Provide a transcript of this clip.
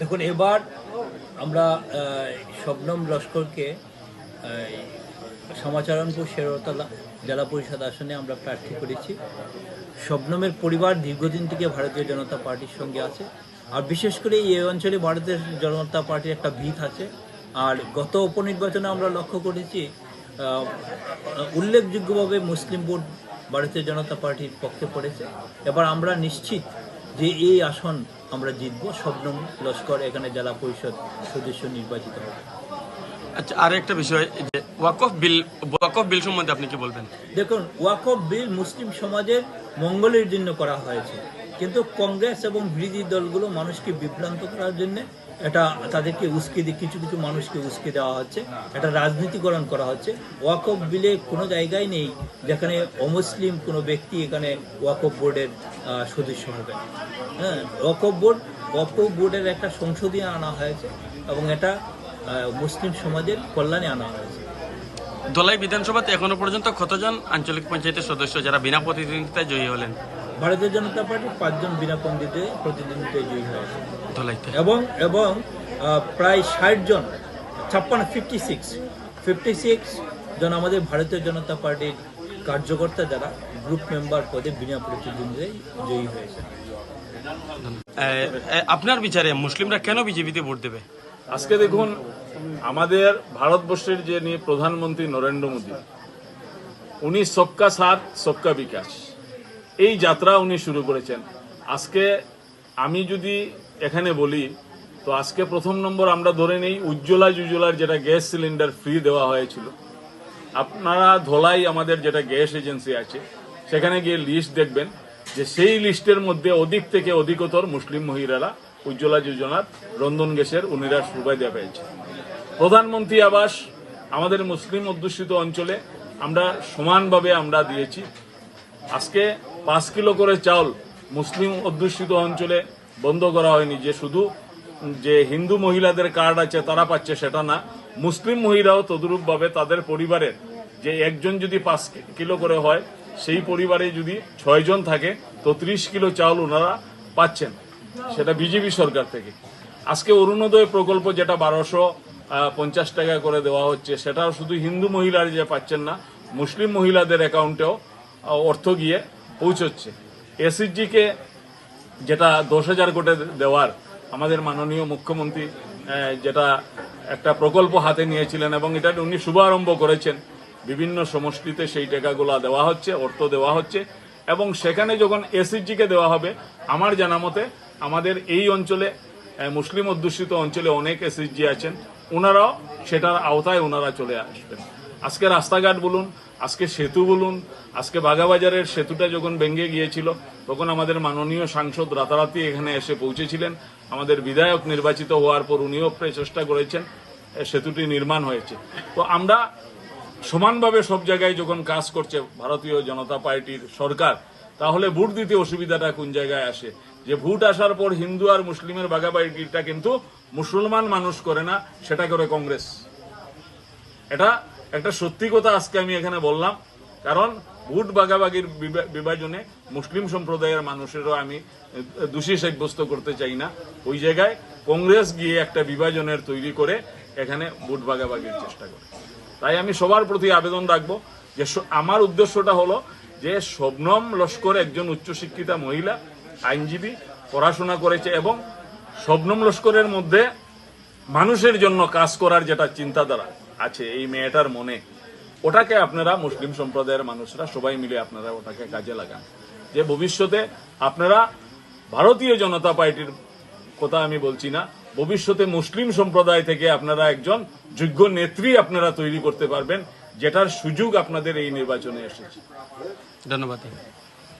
দেখুন, এবার আমরা শবনম লস্করকে সমাচারণপুর শেরতলা জেলা পরিষদ আসনে আমরা প্রার্থী করেছি। শবনমের পরিবার দীর্ঘদিন থেকে ভারতীয় জনতা পার্টির সঙ্গে আছে। আর বিশেষ করে এই অঞ্চলে ভারতের জনতা পার্টির একটা ভিত আছে। আর গত উপনির্বাচনে আমরা লক্ষ্য করেছি উল্লেখযোগ্যভাবে মুসলিম ভোট ভারতীয় জনতা পার্টির পক্ষে পড়েছে। এবার আমরা নিশ্চিত যে এই আসন আমরা জিতব শবনম লস্কর এখানে জেলা পরিষদ সদস্য নির্বাচিত হবে। আচ্ছা আর একটা বিষয় যে ওয়াকফ বিল ওয়াকফ বিল সম্বন্ধে আপনি কি বলবেন? দেখুন ওয়াকফ বিল মুসলিম সমাজের মঙ্গলের জন্য করা হয়েছে। কিন্তু কংগ্রেস এবং বিরোধী দলগুলো মানুষকে বিভ্রান্ত করার জন্য এটা তাদেরকে উস্কে দিয়ে, কিছু কিছু মানুষকে উস্কে দেওয়া হচ্ছে, এটা রাজনীতিকরণ করা হচ্ছে। ওয়াকফ বিলে কোনো জায়গায় নেই যেখানে অমুসলিম কোনো ব্যক্তি এখানে ওয়াকফ বোর্ডের সদস্য হবে। হ্যাঁ ওয়াকফ বোর্ড, ওয়াকফ বোর্ডের একটা সংশোধনী আনা হয়েছে এবং এটা মুসলিম সমাজের কল্যাণে আনা হয়েছে। দলাই বিধানসভাতে এখনও পর্যন্ত কতজন আঞ্চলিক পঞ্চায়েতের সদস্য যারা বিনা প্রতিদ্বন্দ্বিতায় জয়ী হলেন? ভারতীয় জনতা পার্টি পাঁচজন বিনা পণ্ডিতে প্রতিদ্বন্দ্বিতায় জয়ী হয়েছে এবং এবং প্রায় ষাট জন ছাপ্পান্ন ফিফটি সিক্স ফিফটি সিক্স জন আমাদের ভারতীয় জনতা পার্টির কার্যকর্তা যারা গ্রুপ মেম্বার পদে বিনা প্রতিদ্বন্দ্বিতায় জয়ী হয়েছে। আপনার বিচারে মুসলিমরা কেন বিজেপিতে ভোট দেবে? আজকে দেখুন আমাদের ভারতবর্ষের যে নিয়ে প্রধানমন্ত্রী নরেন্দ্র মোদী উনি সবকা সাথ সবকা বিকাশ। এই যাত্রা উনি শুরু করেছেন। আজকে আমি যদি এখানে বলি, তো আজকে প্রথম নম্বর আমরা ধরে নেই, উজ্জ্বলা যোজনার যেটা গ্যাস সিলিন্ডার ফ্রি দেওয়া হয়েছিল। আপনারা ধলাই আমাদের যেটা গ্যাস এজেন্সি আছে, সেখানে গিয়ে লিস্ট দেখবেন যে সেই লিস্টের মধ্যে অধিক থেকে অধিকতর মুসলিম মহিলারা উজ্জ্বলা যোজনার রন্ধন গ্যাসের উনিরা সুবিধা পেয়েছে। প্রধানমন্ত্রী আবাস, আমাদের মুসলিম অধ্যুষিত অঞ্চলে আমরা সমানভাবে আমরা দিয়েছি। আজকে পাঁচ কিলো করে চাউল মুসলিম অধ্যুষিত অঞ্চলে বন্ধ করা হয়নি, যে শুধু যে হিন্দু মহিলাদের কার্ড আছে তারা পাচ্ছে সেটা না, মুসলিম মহিলাও তদরূপভাবে তাদের পরিবারের যে একজন যদি পাঁচ কিলো করে হয়, সেই পরিবারে যদি ছয়জন থাকে, তো ত্রিশ কিলো চাউল ওনারা পাচ্ছেন, সেটা বিজেপি সরকার থেকে। আজকে অরুণোদয় প্রকল্প যেটা বারোশো পঞ্চাশ টাকা করে দেওয়া হচ্ছে, সেটাও শুধু হিন্দু মহিলারা যে পাচ্ছেন না, মুসলিম মহিলাদের অ্যাকাউন্টেও অর্থ গিয়ে পৌঁছচ্ছে। এসএসজিকে যেটা দশ হাজার কোটি দেওয়ার আমাদের মাননীয় মুখ্যমন্ত্রী যেটা একটা প্রকল্প হাতে নিয়েছিলেন এবং এটা উনি শুভারম্ভ করেছেন। বিভিন্ন সমষ্টিতে সেই টাকাগুলো দেওয়া হচ্ছে, অর্থ দেওয়া হচ্ছে এবং সেখানে যখন এসএসজিকে দেওয়া হবে, আমার জানা মতে আমাদের এই অঞ্চলে মুসলিম অধ্যুষিত অঞ্চলে অনেক এসএসজি আছেন। ওনারাও সেটার আওতায় ওনারা চলে আসবেন। আজকে রাস্তাঘাট বলুন, আজকে সেতু বলুন, আজকে বাগাবাজারের সেতুটা যখন ভেঙে গিয়েছিল, তখন আমাদের মাননীয় সাংসদ রাতারাতি এখানে এসে পৌঁছেছিলেন। আমাদের বিধায়ক নির্বাচিত হওয়ার পর উনিও চেষ্টা করেছেন সেতুটি নির্মাণ হয়েছে। তো আমরা সমানভাবে সব জায়গায় যখন কাজ করছে ভারতীয় জনতা পার্টির সরকার, তাহলে ভোট দিতে অসুবিধাটা কোন জায়গায় আসে? যে ভোট আসার পর হিন্দু আর মুসলিমের বাগাবাগিটা কিন্তু মুসলমান মানুষ করে না, সেটা করে কংগ্রেস। এটা একটা সত্যি কথা আজকে আমি এখানে বললাম, কারণ ভোট বাগাবাগির বিবা- বিভাজনে মুসলিম সম্প্রদায়ের মানুষেরও আমি দোষী সাব্যস্ত করতে চাই না। ওই জায়গায় কংগ্রেস গিয়ে একটা বিভাজনের তৈরি করে এখানে ভোট বাগাবাগির চেষ্টা করে। তাই আমি সবার প্রতি আবেদন রাখব যে আমার উদ্দেশ্যটা হলো যে শবনম লস্কর একজন উচ্চশিক্ষিতা মহিলা, আইনজীবী, পড়াশোনা করেছে এবং শবনম লস্করের মধ্যে মানুষের জন্য কাজ করার যেটা চিন্তাধারা আছে এই মেয়েটার মনে, ওটাকে আপনারা মুসলিম সম্প্রদায়ের মানুষরা সবাই মিলে আপনারা ওটাকে কাজে লাগান। যে ভবিষ্যতে আপনারা ভারতীয় জনতা পার্টির কথা আমি বলছি না, ভবিষ্যতে মুসলিম সম্প্রদায় থেকে আপনারা একজন যোগ্য নেত্রী আপনারা তৈরি করতে পারবেন, যেটার সুযোগ আপনাদের এই নির্বাচনে এসেছে। ধন্যবাদ।